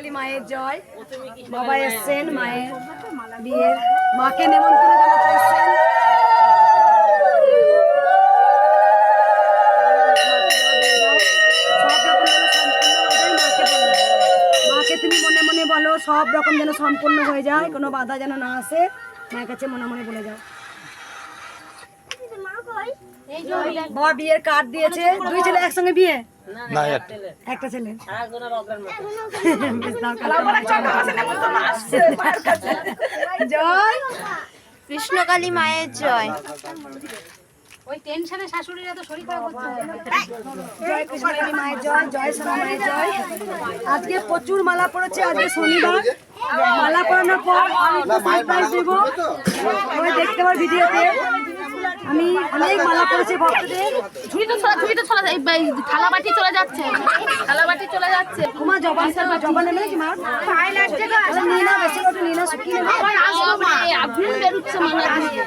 কালী মায়ের জয়। বাবা এসছেন মায়ের বিয়ের মাকে নেমন্তন্ন জানাতে এসছেন। সব রকম যেন সম্পূর্ণ হয়ে যায় মাকে তুমি মনে মনে বলো সব রকম যেন সম্পূর্ণ হয়ে যায় কোনো বাধা যেন না আসে। মায়ের কাছে মনে মনে বলে যাও। বর বিয়ের কার্ড দিয়েছে। দুই ছেলে একসঙ্গে বিয়ে? না একটা ছেলে। জয়। কৃষ্ণকালী মায়ের জয়। ওই টেনশনে শাশুড়িরা তো শরীর খারাপ হচ্ছে। জয় কৃষ্ণকালী মায়ের জয় জয় সোনা মায়ের জয়। আজকে প্রচুর মালা পড়েছে আজকে শনিবার। মালা পরানোর পর আমি সারপ্রাইজ দেবো। দেখতে পার ভিডিওতে। আমি অনেক মালা পড়েছে ভক্তদের। ঝুড়ি তো চলে ঝুড়ি তো যায় এই থালা বাটি চলে যাচ্ছে। থালা বাটি চলে যাচ্ছে। তোমার জবান জবান নেবে নাকি মা তাহলে নিয়ে না বেশি করে নিয়ে না শুকিয়ে নেবে আবার আসব মা। আগুন বেরোচ্ছে মনে হয়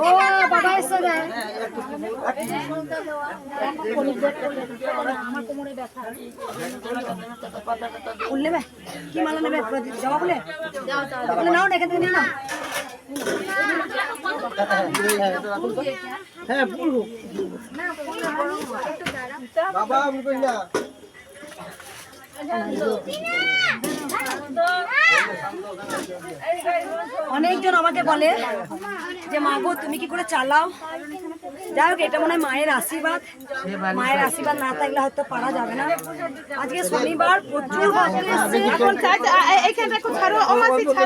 ও বাবা এসে রে ফুল নেবে কি মালা নেবে? জবা বলে নাও না এখান থেকে নিয়ে নাও। অনেকজন আমাকে বলে যে মাগো তুমি কি করে চালাও? যাই হোক এটা মনে হয় মায়ের আশীর্বাদ। মায়ের আশীর্বাদ না থাকলে হয়তো পারা যাবে না। আজকে শনিবার প্রচুর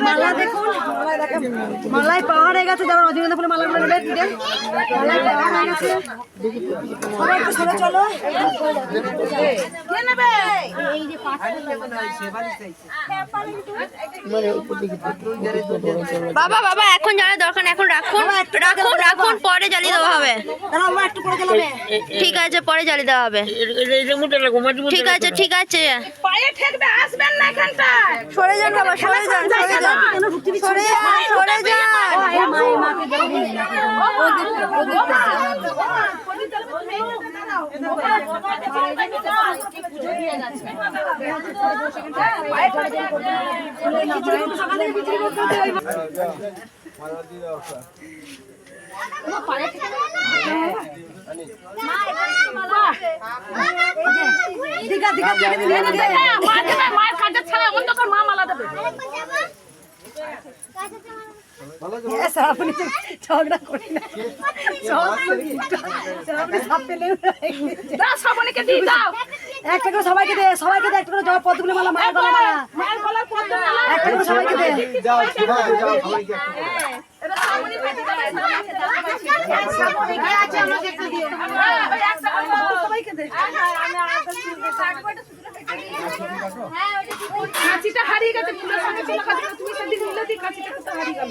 মালা দেখুন মালায় দেখেন। পাওয়া হয়ে গেছে যারা রজনীগন্ধা ফুলের দিদি মালায় পাওয়া হয়ে গেছে। সবাই একটু সরে চলো। বাবা বাবা এখন জ্বালার দরকার এখন রাখুন রাখুন রাখুন পরে জ্বালিয়ে দেওয়া হবে। ঠিক আছে পরে জ্বালিয়ে দেওয়া হবে। ঠিক আছে ঠিক আছে। সরে যান বাবা সরে যান সরে যান। কেন ঢুকতে দিচ্ছ সরে যান সরে যান। এই মায়ের কাজে ছাড়া অন্ধকার মা মালা দেবে ঝগড়া করি না। একটা করে সবাইকে দে সবাইকে দে। একটা করে জবাব পদগুলো মালা মায়ের গলা মালা একটা করে সবাইকে দে কাঁচিটা হারিয়ে গেছে তুমি কাঁচিটা হারিয়ে গেল?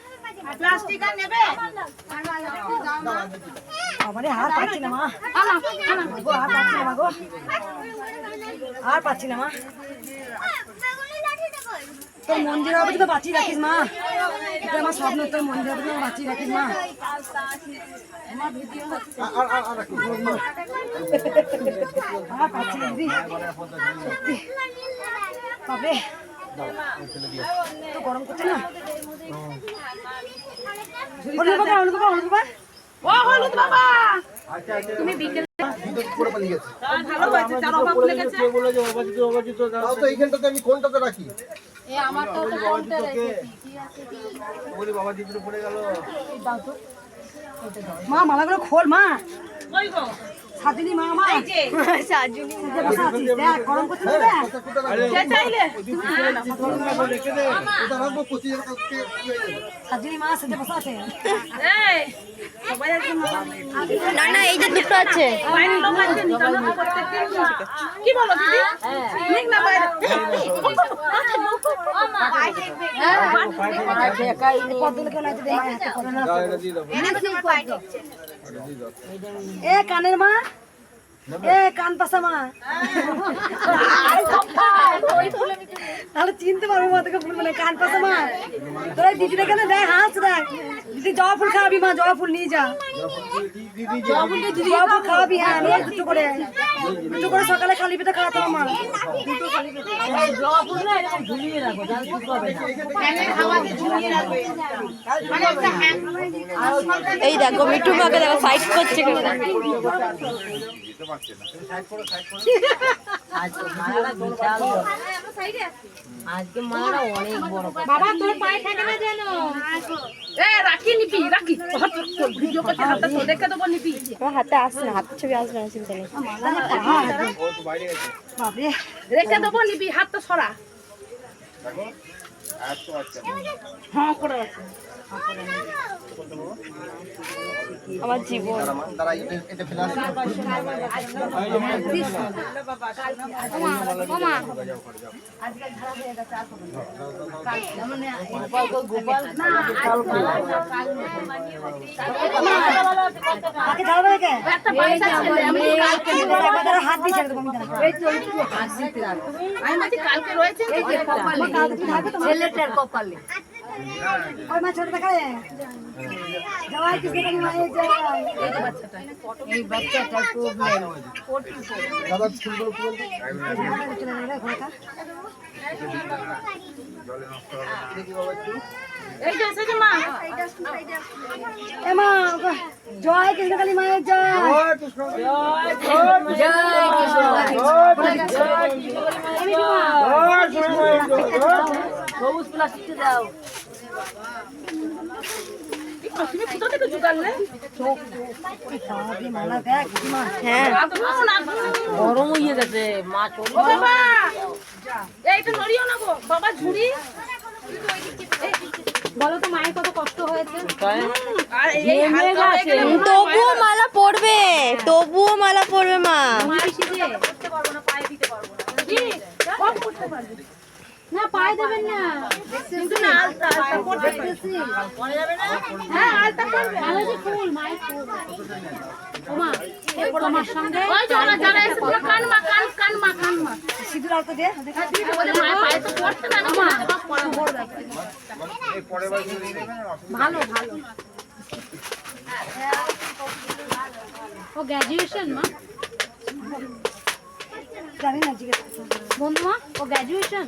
প্লাস্টিক আর পাচ্ছি না মা গো, পাচ্ছি না মা। গো আর পাচ্ছি না মা। তোর মন্দির হবে তো বাঁচিয়ে রাখিস মা। এটা আমার স্বপ্ন তোর মন্দির হবে বাঁচিয়ে রাখিস মা। আর পাচ্ছি না দিদি। তবে তো গরম করছে না? হলুদ বাবা হলুদ বাবা হলুদ বাবা। ও হলুদ তুমি বিকেল আমি কোনটাতে রাখি? মা মালাগুলো খোল মা। সাজুনি মা আমার। সাজুনি সেজে দেখ গরম করছে তো দেখ। ওটা রাখব পঁচিশ হাজার টাকা দিয়ে দিয়ে দেবো। সাজুনি মা সেজে বসে আছে। না না এই যে দুটো আছে। কি বলো দিদি? না বাইরে। পদ্মগুলো এ কানের মা এ কান পাশা মা। তাহলে চিনতে পারব মা তোকে ফুল বলে। কান পাশা মা। তোরা দিদিটা কেন দেখ হাস দেখ। দিদি জবা ফুল খাওয়াবি মা জবা ফুল নিয়ে যা। জবা ফুল খাওয়াবি হ্যাঁ নিয়ে দুটো করে। দুটো করে সকালে খালি পেটে খাওয়াতে হবে মা। এই দেখো মিঠু মাকে দেখো সাইড করছে কেমন বাবা তোর পায়ে থাকে না যেন। এ রাখি নিবি রাখি। ভিডিও করতে হাতটা তো দেখে দেবো নিবি আমার হাতে আসছে না হাতের ছবি আসবে না চিন্তা নেই। বাপরে। রেখে দেবো নিবি হাতটা সরা। হ্যাঁ করে আছে। আমার জীবন। ছেলেটার কপালে। ওই মা ছোট দেখা রে জয় কৃষ্ণ কালী মায়ের জয় এই প্রবলেম দাদা ফুলগুলো দেখি বাবা একটু। এই এ মা জয় কৃষ্ণ কালী মায়ের জয় জয় কৃষ্ণ। তুমি কোথা থেকে জোগাড়লে হ্যাঁ। গরম হয়ে গেছে মা চলে এইটা নড়িও না গো। বাবা ঝুড়ি। বলো তো মায়ের কত কষ্ট হয়েছে? আর এই হাতটা গেলে তবুও মালা পরবে তবুও মালা পরবে মা। পারব না পায়ে দিতে পারব না। না পায়ে দেবেন না। কিন্তু না আলতা আলতা পড়ে যাবে না হ্যাঁ আলতা আলাদা ফুল মায়ের ফুল। ওমা তোমার সঙ্গে ওই যে ওরা যারা এসে কান মা কান কান মা কান মা। সিঁদুর আলতা দিয়ে বলে মায়ের পায়ে তো পড়তে না মা ভালো ভালো। ও গ্র্যাজুয়েশন মা? জানি না জিজ্ঞেস বন্ধু মা ও গ্র্যাজুয়েশন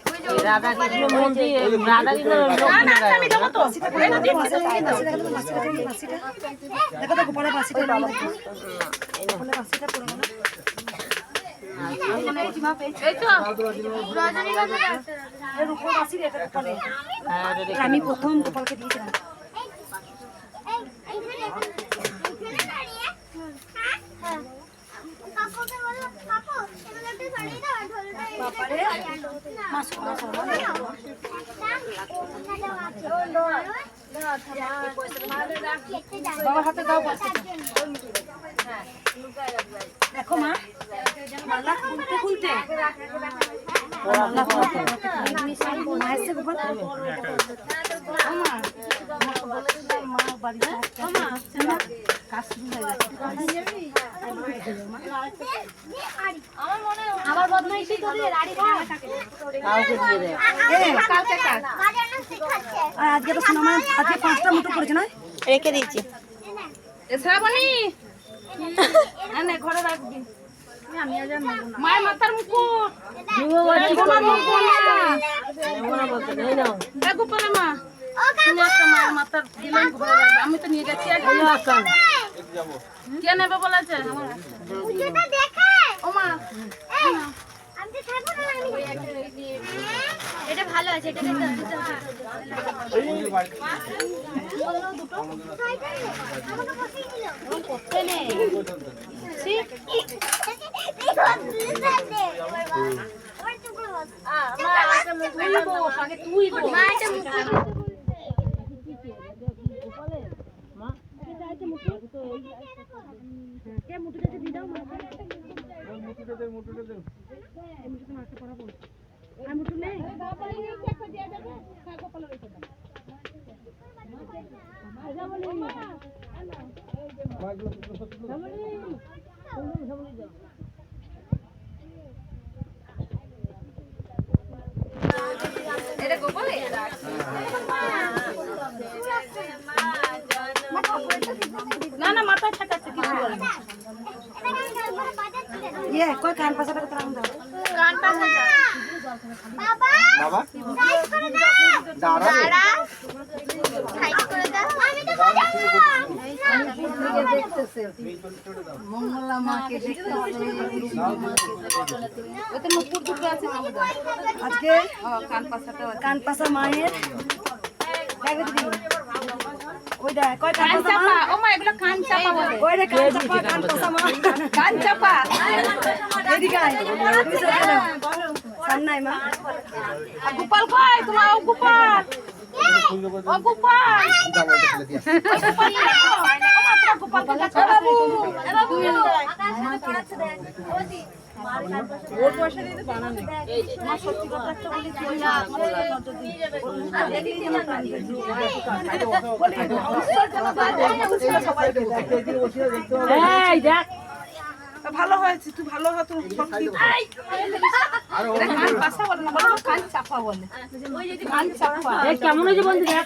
তো না না আচ্ছা, আমি দেবো তো এটা দিন মাসিটা দেখো তো, মাসিটা দেখো তো, মাসিটা। দেখো তো গোপালের মাসিটা লাল দেখো। গোপালের মাসিটা পরে গেল। এই তো এর উপর মাসি রে, এটা গোপালের। এটা আমি প্রথম গোপালকে দিয়েছিলাম বাবার হাতে দাও। দেখো মা মালা খুলতে। মা বাড়ি কাজ হয়ে গেছে। আমার বদমাইশি করে রাড়ি খাওয়া এ, আর আজকে তো মানে আজকে পাঁচটা মতো করেছে না রেখে ঘরে রাখবি। মায়ের মাথার মুকুট। লাগবে আমি তো নিয়ে গেছি। কে নেবে বলেছে? ও মা। এটা ভালো আছে এটা দিতে হবে, দিতে হবে। আমাকে বসিয়ে দিল। আমার টুকরো বস। তুই বস আগে তুই বস মা, এটা মুখে না না মাথায় ঠেকাচ্ছে কিছু বলে ইয়ে কই কান পাশাটা কত দাও কানটা ঠেকা বাবা বাবা। সাইড করে দাও দাঁড়া। সাইড করে দাও। আমি তো বাজাবো ওতে মুকুট দুটো আছে না বোধ হয়। আজকে কান পাশাটা কান পাশা মায়ের দেখো দিদি ওই দেখ কয় কান কান পাশা মা চাপা ও মা এগুলো কান চাপা বলে ওই রে কান চাপা কান পাশা মা কান চাপা এদিকে আয় তুমি সরে যাও সামনে আয় মা আর গোপাল কই তোমার ও গোপাল ও গোপাল জামা এটা ফেলে দিয়ে আসি। গোপাল ভালো হয়েছে তুই ভালো হতো সব ঠিক কান চাপা বলে কান চাপা কেমন হয়েছে বন্ধু দেখ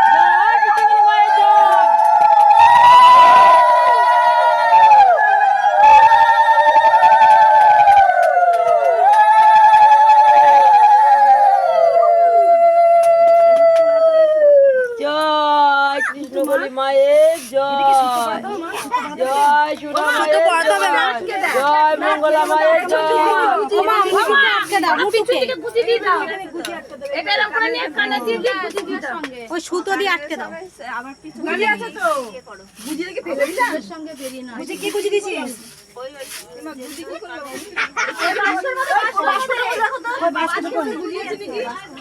কৃষ্ণকালী মায়ের জয় জয় সুরা মায়ের জয় মঙ্গলা মায়ের জয় ওই সুতো দিয়ে আটকে দাও গাড়ি আছে তো গুজি দেখে ফেলে দিলা সঙ্গে বেরিয়ে না বুঝি কি বুঝি দিছিস ওই ওই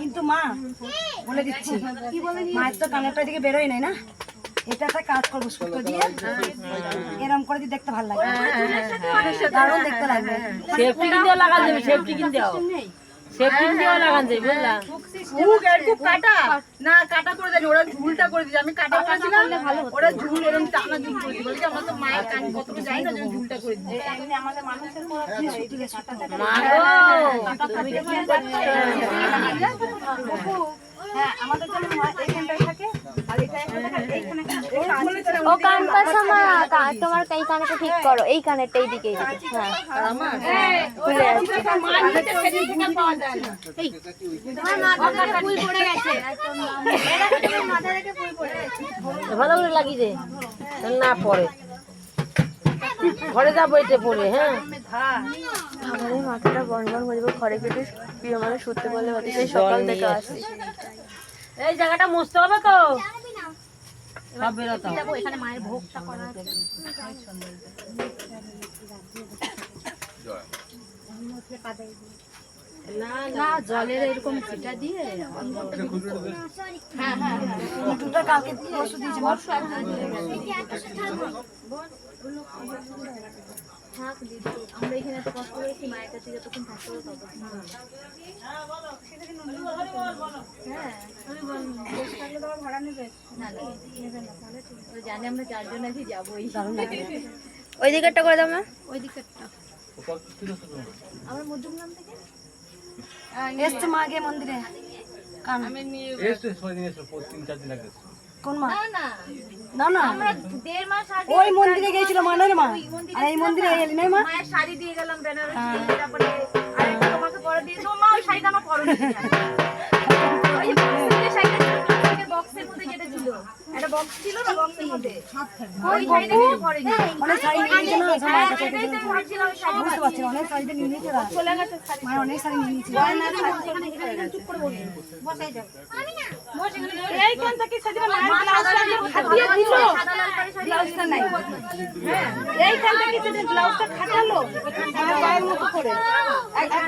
কিন্তু মা বলে দিচ্ছি মায়ের তো এদিকে বেরোয় নাই না? এটা একটা কাজ করব সুতো দিয়ে এরম করে দিয়ে দেখতে ভালো লাগবে দারুণ দেখতে লাগবে। সেফটি কিনতে লাগান যাবে সেফটি কিনতে হবে সেফটি লাগান যাবে বুঝলা? হুক এরকম কাটা। না কাটা করে দেয় ওরা ঝুলটা করে দিয়েছে। আমি কাটা করেছিলাম ওরা ঝুল ওরকম টানা ঝুল করে দিয়েছে। বলছে আমরা তো মায়ের কান কতটা যাই না ঝুলটা করে দিয়েছে। আমাদের মানুষের মা গো! তুমি কি হ্যাঁ আমাদের জন্য এখানটায় থাকে। ও কান পাশা মা কা- তোমার এই কানেরটা ঠিক করো এই কানেরটা এই দিকে। হ্যাঁ। না। ভালো করে লাগিয়ে দে। না পরে ঘরে যাব এটা পরে হ্যাঁ। আমার এই মাথাটা বন বন হয়ে যাবে ঘরে পেটে প্রিয় মানুষ শুতে বলে হতে সেই সকাল থেকে আসি। এই জায়গাটা মুছতে হবে তো। সব বেরোতে। হবে না জলের এরকম ফিটা দিয়ে হ্যাঁ হ্যাঁ হ্যাঁ দুটো কালকে পরশু দিয়েছি। থাক দিদি। আমরা এখানে এত কষ্ট করেছি মায়ের কাছে যতক্ষণ থাকতে হবে ততক্ষণ হ্যাঁ। না না জানি আমরা চারজন আছি যাবোই। ওই দিকেরটা করে দাও মা। ওই দিকটা। আমার মধ্যমগ্রাম থেকে? এসছে মা আগে মন্দিরে। কান। এসছে ছয় দিন এসছে তিন চার দিন আগে এসছে। কোন মা? না না। না না। আমরা দেড় মাস আগে ওই মন্দিরে গিয়েছিল মানের মা? আর এই মন্দিরে এলি নাই মা? মায়ের শাড়ি দিয়ে গেলাম বেনারসি তারপরে আরেকটা তোমাকে পরে দিয়ে তো মা ওই শাড়িটা আমার পরনে বক্সের মধ্যে যেটা ছিল একটা বক্স ছিল না বক্সের মধ্যে ওই শাড়িটা কিছু পরেনি অনেক শাড়ি নিয়ে না সব কাছে এটাই তো আমি ভাবছিলাম ওই শাড়ি বুঝতে পারছি অনেক নিয়ে নিয়েছে না এইখান থেকে সেদিন মায়ের ব্লাউজটা খাটিয়ে দিল ব্লাউজটা নাই এইখান থেকে সেদিন ব্লাউজটা খাটালো আমার পায়ের মতো করে এক এক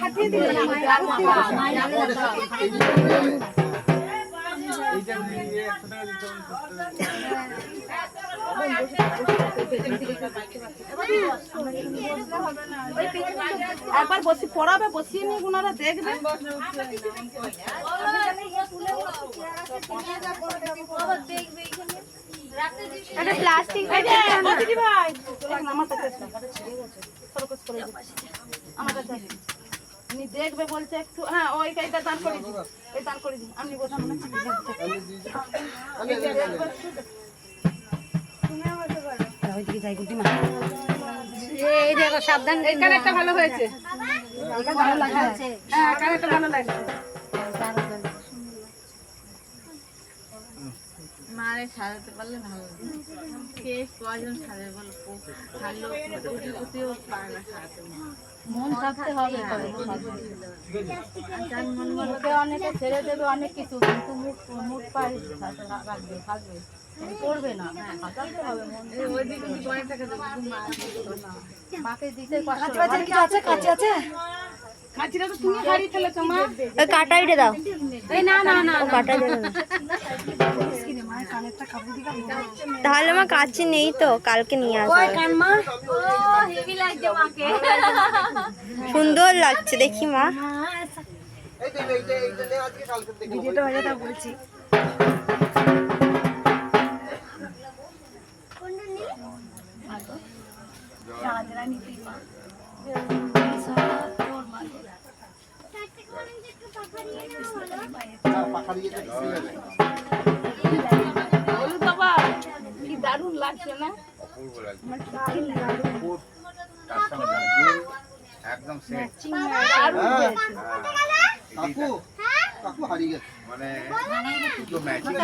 খাটিয়ে দিল একবার বসি পড়াবে বসিয়ে নিয়ে ওনারা দেখবে। একটা প্লাস্টিক ভাই। আমার কাছে। আমার কাছে দেখবে বলছে একটু হ্যাঁ ওই দান করে দিন এই দান করে দিন আপনি বোঝানো না ওইদিকে যাই গুটি এই দেখো সাবধান। এখানে একটা ভালো হয়েছে। ভালো লাগছে হ্যাঁ এখানে একটা ভালো লাগছে মারে সাজাতে পারলে ভালো কে কয়জন সাজাবে বলো? ভালো কোটি কোটিও পারে না সাজাতে। মন থাকতে হবে মুখে অনেকে ছেড়ে দেবে অনেক কিছু কিন্তু মুখ মুখ পায়ে রাখবে থাকবে করবে না। হাতাতে হবে মন। ওই দিকে টাকা দেবে মাকে দিতে কাছে আছে? কাছে আছে? কাটাইটা দাও। না না না কাটাই তাহলে মা কাছে নেই তো কালকে নিয়ে আসব। ওই কান মা? হেভি লাগছে সুন্দর লাগছে দেখি মা। বলছি। সারা বাবা কি দারুণ লাগছে না একদম সেট হ্যাঁ। কাকু কাকু হারিয়ে গেছে মানে ম্যাচিং